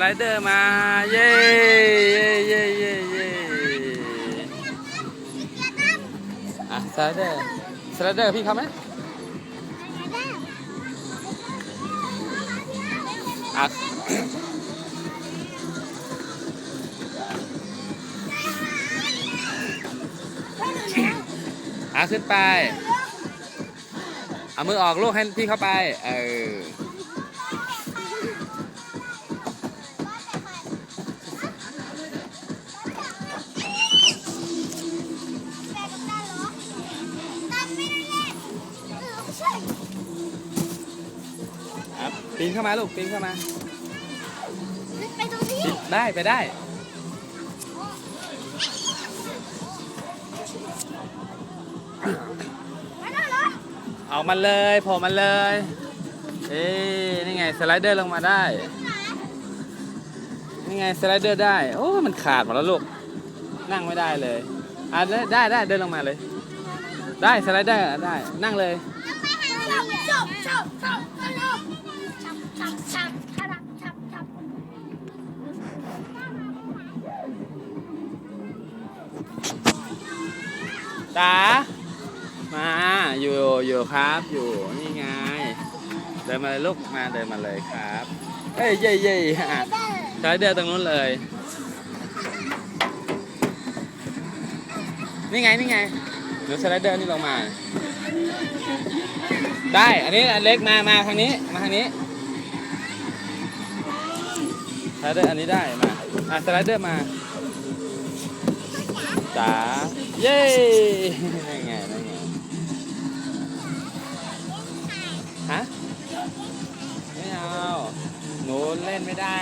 ไลเดอร์มา เย้เย้เย้เย้เย้อะสไลเดอร์สไลเดอร์พี่เขาไหมอะอะขึ้นไป เอามือออกลูกให้พี่เข้าไป เออ ปีนเข้ามาลูกปีนเข้ามาไปตรงนี้ปีนได้ไปได้มาแล้วเหรอเอามันเลยโผล่มันเลย เอ้ยนี่ไงสไลเดอร์ลงมาได้ นี่ไงสไลเดอร์ได้ โอ้มันขาดหมดแล้วลูก นั่งไม่ได้เลย อะได้ได้ได้เดินลงมาเลย ได้สไลเดอร์ได้นั่งเลย ตามาอยู่อยู่ครับอยู่นี่ไง เดินมาเลยลูกมาเดินมาเลยครับเอ้ยเย่เย่ใช้เดือตรงนู้นเลย นี่ไงนี่ไง เดี๋ยวสไลเดอร์นี่ลงมา ได้อันนี้อันเล็กมามาทางนี้มาทางนี้สไลเดอร์อันนี้ได้มาอะสไลเดอร์มาจ๋าเย้นั่นไงนั่นไงฮะไม่เอาหนูเล่นไม่ได้